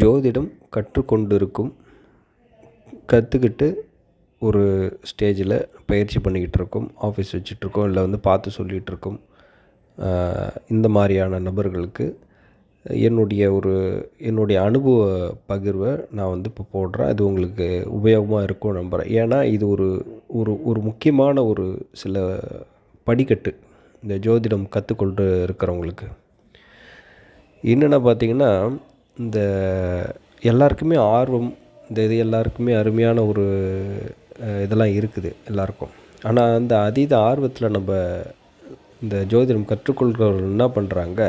ஜோதிடம் கற்றுக்கொண்டிருக்கும் கற்றுக்கிட்டு ஒரு ஸ்டேஜில் பயிற்சி பண்ணிக்கிட்டு இருக்கோம் ஆஃபீஸ் வச்சுட்ருக்கோம் இல்லை வந்து பார்த்து சொல்லிகிட்ருக்கோம் இந்த மாதிரியான நபர்களுக்கு என்னுடைய ஒரு என்னுடைய அனுபவ பகிர்வை நான் வந்து இப்போ போடுறேன். அது உங்களுக்கு உபயோகமாக இருக்கும் நம்புகிறேன் ஏன்னா இது ஒரு ஒரு ஒரு முக்கியமான ஒரு சில படிக்கட்டு. இந்த ஜோதிடம் கற்றுக்கொண்டு இருக்கிறவங்களுக்கு. என்னென்ன பார்த்திங்கன்னா இந்த எல்லாருக்குமே ஆர்வம் இந்த இது எல்லாருக்குமே அருமையான ஒரு இதெல்லாம் இருக்குது எல்லாருக்கும். ஆனால் அந்த அதீத ஆர்வத்தில் நம்ம இந்த ஜோதிடம் கற்றுக்கொள்கிறவர்கள் என்ன பண்ணுறாங்க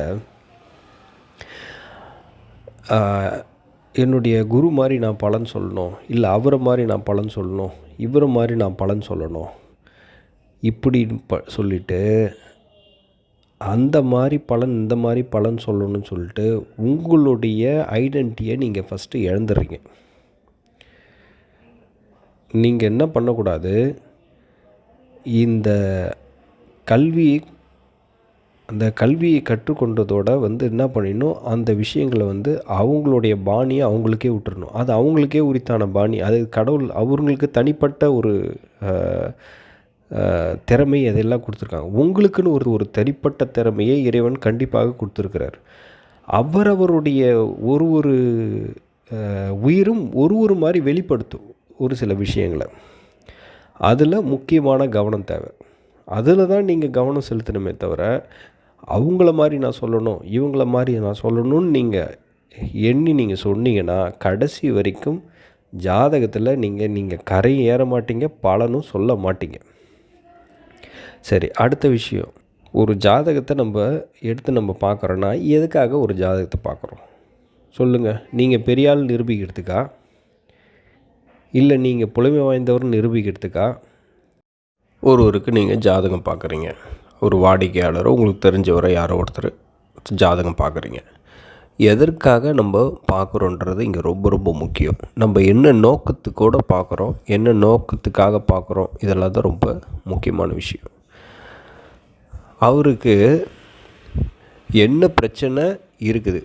என்னுடைய குரு மாதிரி நான் பலன் சொல்லணும் இல்லை அவரை மாதிரி நான் பலன் சொல்லணும் இவரை மாதிரி நான் பலன் சொல்லணும். இப்படின்னு ப சொல்லிவிட்டு அந்த மாதிரி பலன் இந்த மாதிரி பலன் சொல்லணும்னு சொல்லிட்டு உங்களுடைய ஐடென்டிட்டியை நீங்கள் ஃபஸ்ட்டு இழந்துடுறீங்க. நீங்கள் என்ன பண்ணக்கூடாது? இந்த கல்வி அந்த கல்வியை கற்றுக்கொண்டதோட வந்து என்ன பண்ணிடணும்? அந்த விஷயங்களை வந்து அவங்களுடைய பாணியை அவங்களுக்கே விட்டுறணும். அது அவங்களுக்கே உரித்தான பாணி. அது கடவுள் அவங்களுக்கு தனிப்பட்ட ஒரு திறமை அதெல்லாம் கொடுத்துருக்காங்க? உங்களுக்குன்னு ஒரு ஒரு தனிப்பட்ட திறமையை இறைவன் கண்டிப்பாக கொடுத்துருக்கிறார். அவரவருடைய ஒரு ஒரு உயிரும் ஒரு ஒரு மாதிரி வெளிப்படுத்தும் ஒரு சில விஷயங்களை. அதில் முக்கியமான கவனம் தேவை. அதில் தான் நீங்கள் கவனம் செலுத்தணுமே தவிர அவங்கள மாதிரி நான் சொல்லணும் இவங்கள மாதிரி நான் சொல்லணும்னு நீங்கள் எண்ணி நீங்கள் சொன்னீங்கன்னா கடைசி வரைக்கும் ஜாதகத்தில் நீங்கள் நீங்கள் கரை ஏற மாட்டீங்க பலனும் சொல்ல மாட்டீங்க. சரி அடுத்த விஷயம். ஒரு ஜாதகத்தை நம்ம எடுத்து நம்ம பார்க்குறோன்னா எதுக்காக ஒரு ஜாதகத்தை பார்க்குறோம்? சொல்லுங்கள் நீங்கள் பெரியாள் நிரூபிக்கிறதுக்கா? இல்லை நீங்கள் புலமை வாய்ந்தவர் நிரூபிக்கிறதுக்கா? ஒருவருக்கு நீங்கள் ஜாதகம் பார்க்குறீங்க. ஒரு வாடிக்கையாளரோ உங்களுக்கு தெரிஞ்சவரோ யாரோ ஒருத்தர் ஜாதகம் பார்க்குறீங்க. எதற்காக நம்ம பார்க்குறோன்றது இங்கே ரொம்ப ரொம்ப முக்கியம். நம்ம என்ன நோக்கத்துக்கூட பார்க்குறோம் என்ன நோக்கத்துக்காக பார்க்குறோம் இதெல்லாம் தான் ரொம்ப முக்கியமான விஷயம். அவருக்கு என்ன பிரச்சனை இருக்குது?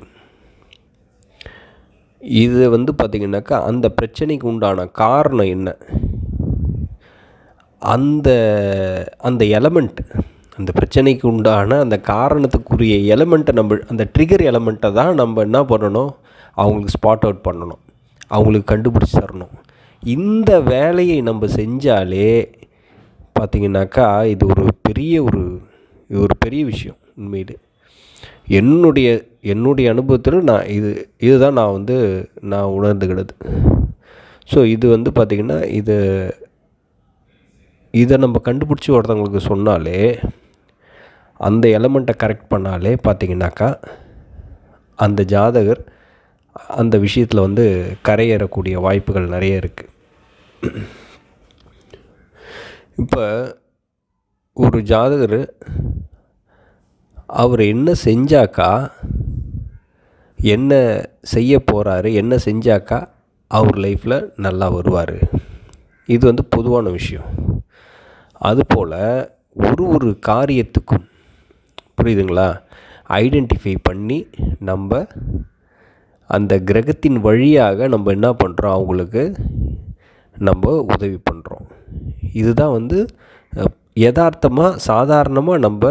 இது வந்து பார்த்திங்கனாக்கா அந்த பிரச்சனைக்கு உண்டான காரணம் என்ன? அந்த அந்த எலமெண்ட் அந்த பிரச்சனைக்கு உண்டான அந்த காரணத்துக்குரிய எலமெண்ட்டை நம்ம அந்த ட்ரிகர் எலமெண்ட்டை தான் நம்ம என்ன பண்ணணும்? அவங்களுக்கு ஸ்பாட் அவுட் பண்ணணும். அவங்களுக்கு கண்டுபிடிச்சி தரணும். இந்த வேலையை நம்ம செஞ்சாலே பார்த்திங்கனாக்கா இது ஒரு பெரிய ஒரு இது ஒரு பெரிய விஷயம் உண்மையிலே. என்னுடைய என்னுடைய அனுபவத்தில் நான் இது இதுதான் நான் வந்து நான் உணர்ந்துக்கினது ஸோ இது வந்து பார்த்திங்கன்னா இது இதை நம்ம கண்டுபிடிச்சி ஒருத்தவங்களுக்கு சொன்னாலே அந்த எலமெண்ட்டை கரெக்ட் பண்ணாலே பார்த்திங்கனாக்கா அந்த ஜாதகர் அந்த விஷயத்தில் வந்து கரையேறக்கூடிய வாய்ப்புகள் நிறைய இருக்குது இப்போ ஒரு ஜாதகர் அவர் என்ன செஞ்சாக்கா என்ன செய்ய போகிறாரு என்ன செஞ்சாக்கா அவர் லைஃப்பில் நல்லா வருவார். இது வந்து பொதுவான விஷயம். அதுபோல் ஒரு ஒரு காரியத்துக்கும் புரியுதுங்களா? ஐடென்டிஃபை பண்ணி நம்ம அந்த கிரகத்தின் வழியாக நம்ம என்ன பண்ணுறோம் அவங்களுக்கு நம்ம உதவி பண்ணுறோம் இதுதான் வந்து யதார்த்தமாக சாதாரணமாக நம்ம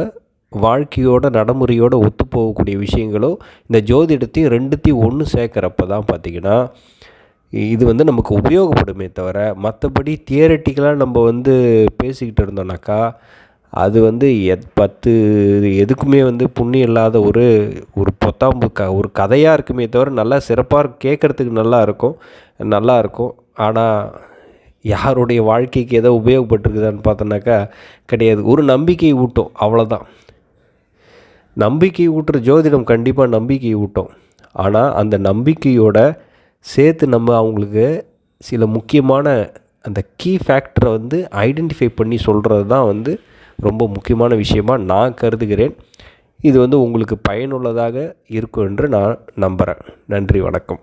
வாழ்க்கையோட நடைமுறையோட ஒத்து போகக்கூடிய விஷயங்களோ இந்த ஜோதிடத்தையும் ரெண்டுத்தையும் ஒன்று சேர்க்குறப்ப தான் பார்த்திங்கன்னா இது வந்து நமக்கு உபயோகப்படுமே தவிர மற்றபடி தியரட்டிக்கலாக நம்ம வந்து பேசிக்கிட்டு இருந்தோம்னாக்கா அது வந்து எத் பத்து எதுக்குமே வந்து புண்ணியம் இல்லாத ஒரு ஒரு பொத்தாம்பு க ஒரு கதையாக இருக்குமே தவிர நல்லா சிறப்பாக கேட்குறதுக்கு நல்லா இருக்கும் நல்லா இருக்கும். ஆனால் யாருடைய வாழ்க்கைக்கு எதோ உபயோகப்பட்டிருக்குதான்னு பார்த்தோன்னாக்கா கிடையாது. ஒரு நம்பிக்கை ஊட்டும் அவ்வளோதான் நம்பிக்கை ஊட்டுற ஜோதிடம் கண்டிப்பாக நம்பிக்கை ஊட்டும். ஆனால் அந்த நம்பிக்கையோட சேர்த்து நம்ம அவங்களுக்கு சில முக்கியமான அந்த கீ ஃபேக்டரை வந்து ஐடென்டிஃபை பண்ணி சொல்கிறது தான் வந்து ரொம்ப முக்கியமான விஷயமாக நான் கருதுகிறேன். இது வந்து உங்களுக்கு பயனுள்ளதாக இருக்கும் என்று நான் நம்புகிறேன் நன்றி வணக்கம்.